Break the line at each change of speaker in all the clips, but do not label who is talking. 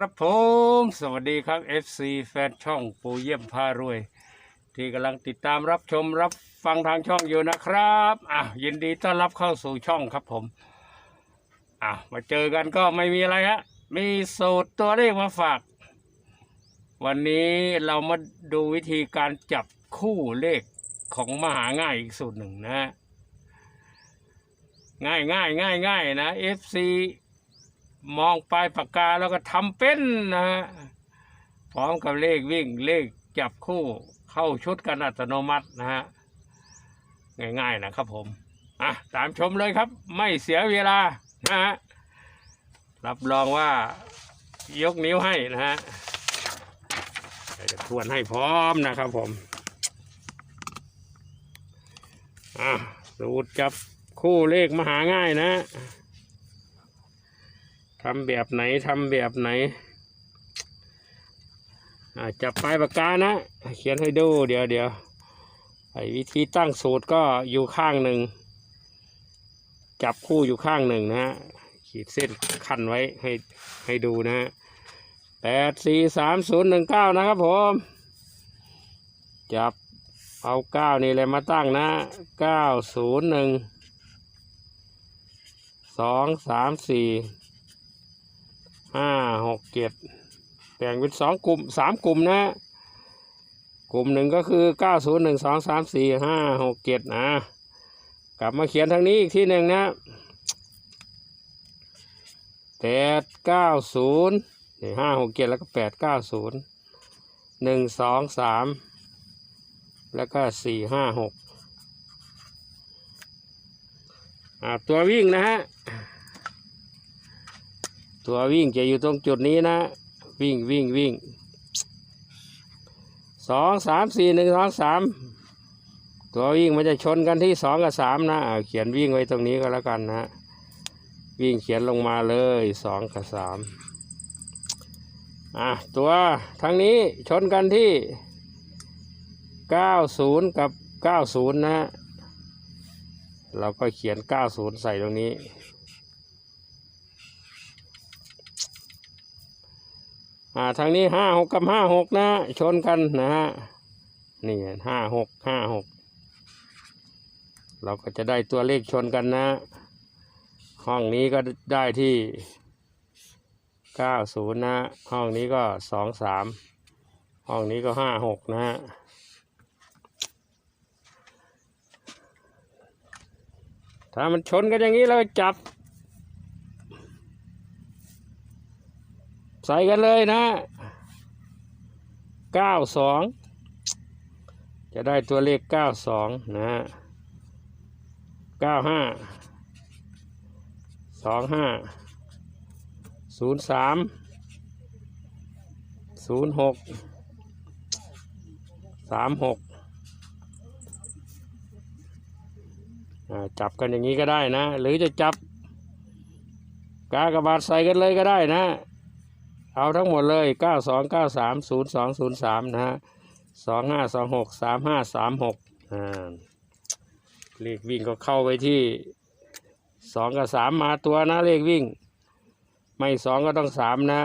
ครับผมสวัสดีครับ FC แฟนช่องปูเยี่ยมพารวย ที่กำลังติดตามรับชมรับฟังทางช่องอยู่นะครับอะยินดีต้อนรับเข้าสู่ช่องครับผมอะมาเจอกันก็ไม่มีอะไรฮะมีสูตรตัวเลขมาฝาก วันนี้เรามาดูวิธีการจับคู่เลขของมหาง่ายอีกสูตรหนึ่งนะง่ายง่ายง่ายง่ายนะ FC มองปลายปากกาแล้วก็ทำเป็นนะฮะพร้อมกับเลขวิ่งเลขจับคู่เข้าชุดกันอัตโนมัตินะฮะง่ายๆนะครับผมอะตามชมเลยครับ ไม่เสียเวลานะฮะรับรองว่ายกนิ้วให้นะฮะเดี๋ยวจะทวนให้พร้อมนะครับผมอะสูตรจับคู่เลขมหาง่ายนะ ทำแบบไหนทำแบบไหนอ่าจับปลายปากกานะ เขียนให้ดูเดี๋ยวเดี๋ยวไอ้วิธีตั้งสูตรก็อยู่ข้างหนึ่ง จับคู่อยู่ข้างหนึ่งนะฮะ ขีดเส้นคันไว้ให้ให้ดูนะฮะแปดสี่สามศูนย์หนึ่งเก้านะครับผม จับเอาเก้านี่เลยมาตั้งนะเก้าศูนย์หนึ่งสองสามสี่ ห้าหกเจ็ดแบ่งเป็นสองกลุ่มสามกลุ่มนะ กลุ่มหนึ่งก็คือเก้าศูนย์หนึ่งสองสามสี่ห้าหกเจ็ดนะ กลับมาเขียนทางนี้อีกที่หนึ่งนะแปดเก้าศูนย์นี่ห้าหกเจ็ดแล้วก็แปดเก้าศูนย์หนึ่งสองสามแล้วก็สี่ห้าหกอ่าตัววิ่งนะฮะ ตัววิ่งจะอยู่ตรงจุดนี้นะ วิ่งวิ่งวิ่งสองสามสี่หนึ่งสองสามตัววิ่งมันจะชนกันที่สองกับสามนะเขียนวิ่งไว้ตรงนี้ก็แล้วกันนะวิ่งเขียนลงมาเลยสองกับสามอะตัวทางนี้ชนกันที่เก้าศูนย์กับเก้าศูนย์นะเราก็เขียนเก้าศูนย์ใส่ตรงนี้ อ่าทางนี้ห้าหกกับห้าหกนะชนกันนะฮะนี่ห้าหกห้าหกเราก็จะได้ตัวเลขชนกันนะ ห้องนี้ก็ได้ที่เก้าศูนย์นะ ห้องนี้ก็สองสามห้องนี้ก็ห้าหกนะฮะถ้ามันชนกันอย่างนี้เราจับ ใส่กันเลยนะเก้าสองจะได้ตัวเลขเก้าสองนะเก้าห้าสองห้าศูนย์สามศูนย์หกสามหกจับกันอย่างนี้ก็ได้นะ หรือจะจับกากระบาดใส่กันเลยก็ได้นะ เอาทั้งหมดเลย 9 2 9 3 0 2 0 3 นะฮะ 2 5 2 6 3 5 3 6 อ่า เลขวิ่งก็เข้าไปที่ 2 กับ 3 มาตัวนะเลขวิ่ง ไม่ 2 ก็ต้อง 3 นะ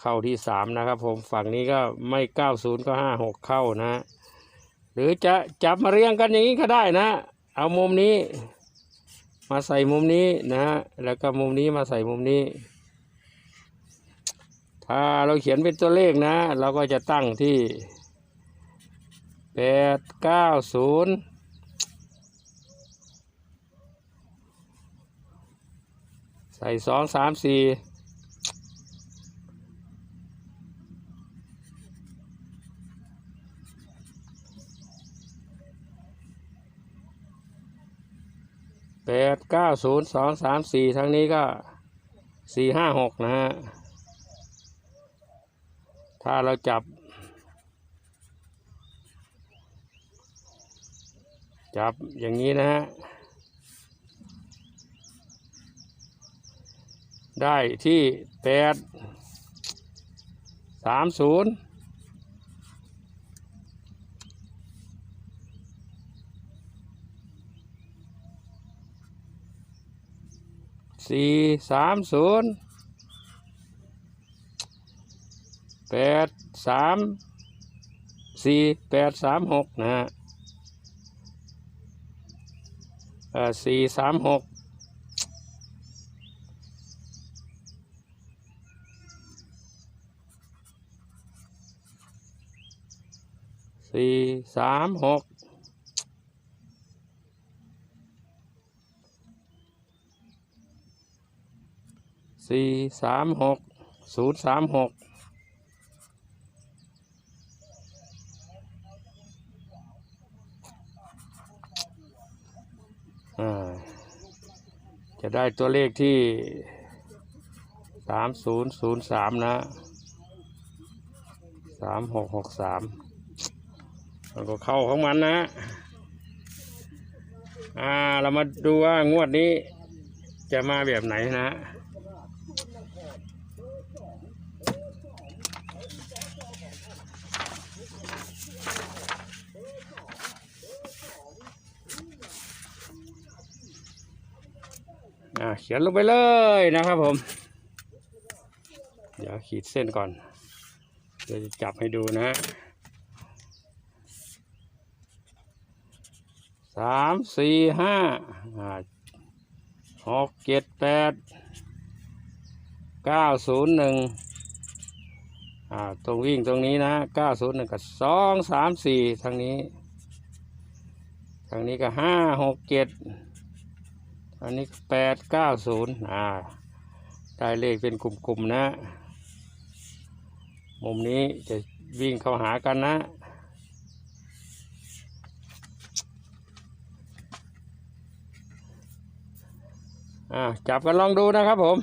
เข้าที่ 3 นะครับผมฝั่งนี้ก็ไม่ 90 ก็ 5 6 เข้านะ หรือจะจับมาเรียงกันอย่างนี้ก็ได้นะ เอามุมนี้ มาใส่มุมนี้นะฮะแล้วก็มุมนี้มาใส่มุมนี้ ถ้าเราเขียนเป็นตัวเลขนะ เราก็จะตั้งที่แปดเก้าศูนย์ใส่สองสามสี่ เก้าศูนย์สองสามสี่ทั้งนี้ก็สี่ห้าหกนะฮะ ถ้าเราจับ จับอย่างนี้นะฮะ ได้ที่แปดสามศูนย์ สี่สามศูนย์แปดสามสี่แปดสามหกนะฮะสี่สามหกสี่สามหก สี่สามหกศูนย์สามหกอ่าจะได้ตัวเลขที่สามศูนย์ศูนย์สามนะสามหกหกสามมันก็เข้าของมันนะอ่า เรามาดูว่างวดนี้จะมาแบบไหนนะ อ่าเขียนลงไปเลยนะครับผม เดี๋ยวขีดเส้นก่อนเดี๋ยวจะจับให้ดูนะสามสี่ห้าหกเจ็ดแปดเก้าศูนย์หนึ่งตรงวิ่งตรงนี้นะเก้าศูนย์หนึ่งกับสองสามสี่ทางนี้ ทางนี้ก็ห้าหกเจ็ด อันนี้แปดเก้าศูนย์อ่า ได้เลขเป็นกลุ่มๆนะ มุมนี้จะวิ่งเข้าหากันนะ อ่า จับกันลองดูนะครับผม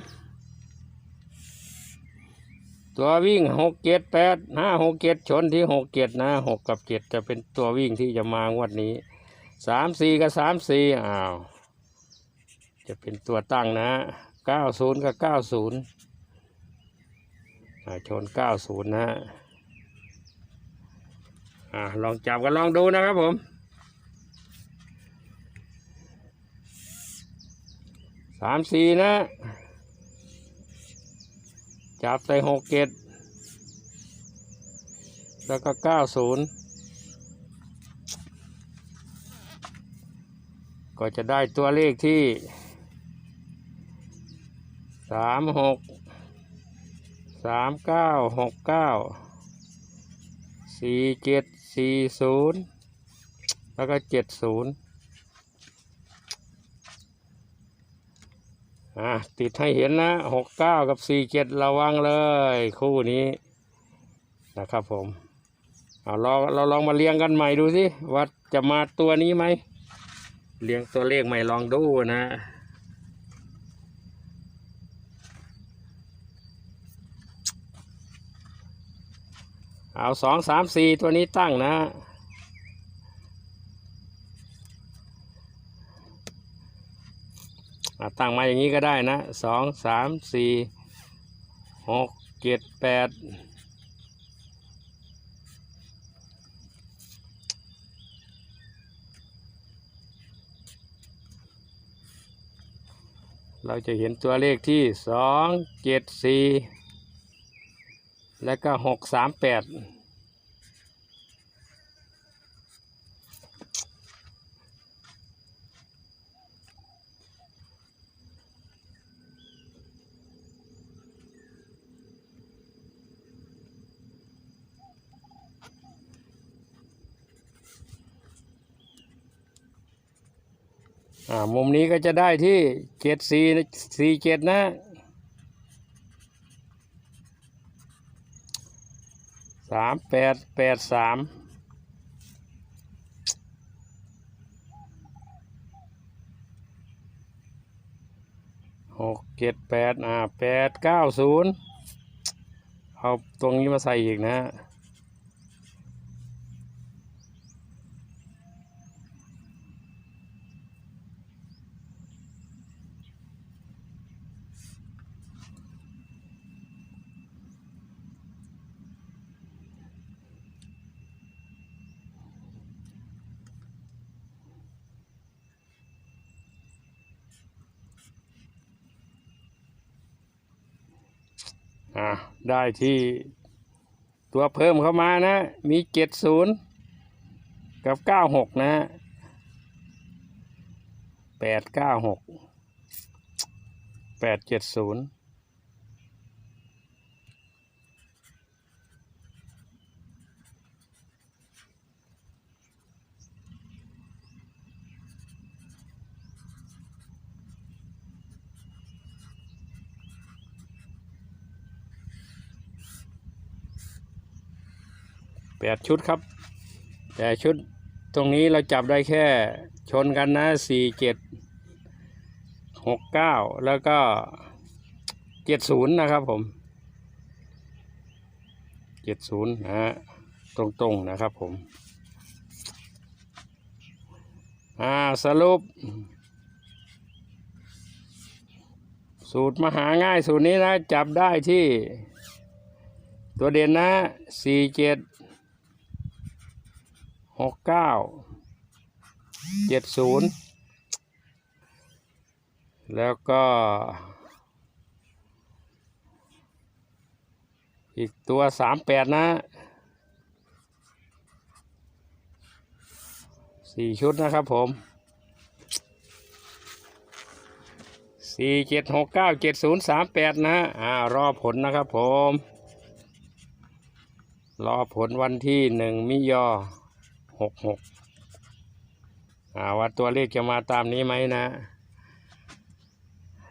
ตัววิ่งหกเจ็ดแปดห้าหกเจ็ดชนที่หกเจ็ดนะหกกับเจ็ดจะเป็นตัววิ่งที่จะมางวดนี้สามสี่กับสามสี่อ้าว จะเป็นตัวตั้งนะ 90 กับ 90าชน 90 นะอ่าลองจับกันลองดูนะครับผมสามสี่นะ จับใส่หกเจ็ดแล้วก็เก้าศูนย์ก็จะได้ตัวเลขที่ สามหกสามเก้าหกเก้าสี่เจ็ดสี่ศูนย์แล้วก็เจ็ดศูนย์อะติดให้เห็นนะหกเก้ากับสี่เจ็ดระวังเลยคู่นี้นะครับผมเอาลองเราลองมาเรียงกันใหม่ดูสิว่าจะมาตัวนี้ไหมเรียงตัวเลขใหม่ลองดูนะ เอาสองสามสี่ตัวนี้ตั้งนะ ตั้งมาอย่างนี้ก็ได้นะสองสามสี่หกเจ็ดแปดเราจะเห็นตัวเลขที่สองเจ็ดสี่ แล้วก็หกสามแปดอ่ามุมนี้ก็จะได้ที่เจ็ดสี่สี่เจ็ดนะ สามแปดแปดสามหกเจ็ดแปดอ่าแปดเก้าศูนย์เอาตรงนี้มาใส่อีกนะอ อ่าได้ที่ตัวเพิ่มเข้ามานะ มีเจ็ดศูนย์กับเก้าหกนะฮะแปดเก้าหกแปดเจ็ดศูนย์ แปดชุดครับ แต่ชุดตรงนี้เราจับได้แค่ชนกันนะสี่เจ็ดหกเก้าแล้วก็เจ็ดศูนย์นะครับผมเจ็ดศูนย์นะฮะตรงๆนะครับผม อ่าสรุป สูตรมหาง่ายสูตรนี้นะ จับได้ที่ ตัวเด่นนะสี่เจ็ด หกเก้าเจ็ดศูนย์แล้วก็ อีกตัวสามแปดนะสี่ชุดนะครับผมสี่เจ็ดหกเก้าเจ็ดศูนย์สามแปดนะอ่ารอผลนะครับผม รอผลวันที่หนึ่งมิยอ หกหกอ่าว่าตัวเลขจะมาตามนี้ไหมนะ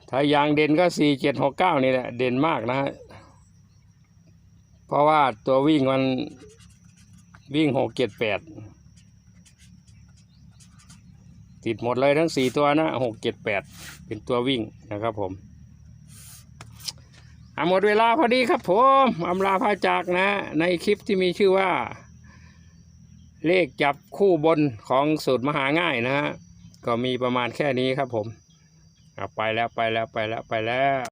ถ้ายางเด่นก็สี่เจ็ดหกเก้านี่แหละ เด่นมากนะฮะเพราะว่าตัววิ่งมันวิ่งหกเจ็ดแปดติดหมดเลยทั้งสี่ตัวนะหกเจ็ดแปดเป็นตัววิ่งนะครับผมอะหมดเวลาพอดีครับผมอำลาพาจากนะ ในคลิปที่มีชื่อว่า เลขจับคู่บนของสูตรมหาง่ายนะฮะก็มีประมาณแค่นี้ครับผมไปแล้วไปแล้วไปแล้วไปแล้ว